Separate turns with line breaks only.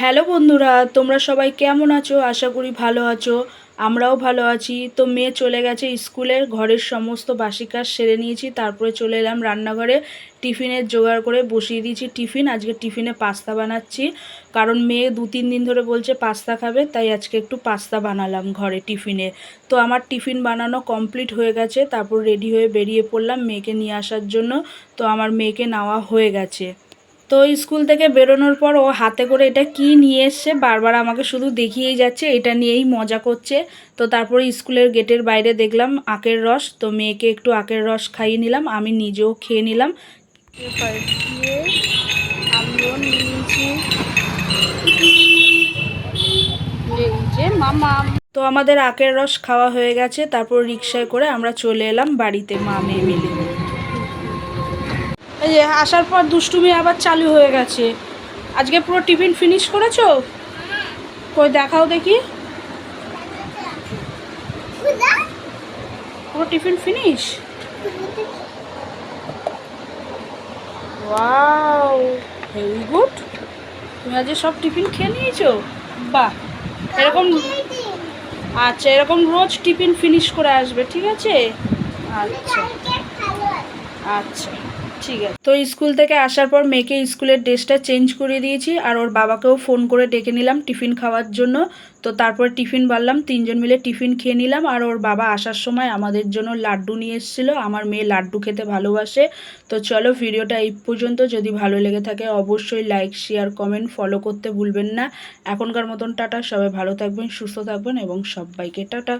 Hello বন্ধুরা, তোমরা সবাই কেমন আছো? আশা করি ভালো আছো। আমরাও ভালো আছি। তো মেয়ে চলে গেছে স্কুলের, ঘরের সমস্ত বাসি কাজ সেরে নিয়েছি। তারপরে চলে এলাম রান্নাঘরে। টিফিনের জোগাড় করে বসিয়ে দিয়েছি টিফিন। আজকে টিফিনে পাস্তা বানাচ্ছি। কারণ মেয়ে দু, তিন দিন ধরে বলছে পাস্তা খাবে, তাই আজকে একটু পাস্তা বানালাম ঘরে টিফিনে। তো আমার টিফিন বানানো কমপ্লিট হয়ে গেছে। তারপর রেডি হয়ে বেরিয়ে পড়লাম মেয়েকে নিয়ে আসার জন্য। তো আমার মেয়েকে নেওয়া হয়ে গেছে। তো স্কুল থেকে বেরোনোর পর ও হাতে করে এটা কি নিয়ে এসছে? বারবার আমাকে শুধু দেখিয়েই যাচ্ছে, এটা নিয়েই মজা করছে। তো তারপরে স্কুলের গেটের বাইরে দেখলাম আখের রস, তো মেয়েকে একটু আখের রস খাইয়ে নিলাম, আমি নিজেও খেয়ে নিলাম। তো আমাদের আখের রস খাওয়া হয়ে গেছে, তারপর রিক্সায় করে আমরা চলে এলাম বাড়িতে মা মেয়ে মিলে। এই যে, আসার পর দুষ্টুমি আবার চালু হয়ে গেছে। আজকে পুরো টিফিন ফিনিশ করেছ? কই, দেখাও দেখি। পুরো tiffin finish wow very good তুমি আজকে সব টিফিন খেয়ে নিয়েছো? বাহ, এরকম আচ্ছা এরকম রোজ টিফিন ফিনিশ করে আসবে, ঠিক আছে? আচ্ছা। আচ্ছা। ঠিক আছে। তো স্কুল থেকে আসার পর মেয়েকে স্কুলের ড্রেসটা চেঞ্জ করে দিয়েছি আর ওর বাবাকেও ফোন করে ডেকে নিলাম টিফিন খাওয়ার জন্য। তো তারপর টিফিন বাড়লাম, তিনজন মিলে টিফিন খেয়ে নিলাম আর ওর বাবা আসার সময় আমাদের জন্য লাড্ডু নিয়ে এসেছিল। আমার মেয়ে লাড্ডু খেতে ভালোবাসে। তো চলো ভিডিওটা এই পর্যন্ত। যদি ভালো লেগে থাকে অবশ্যই লাইক, শেয়ার, কমেন্ট ফলো করতে ভুলবেন না। এখনকার মতন টাটা, সবাই ভালো থাকবেন, সুস্থ থাকবেন এবং সবাইকে টাটা।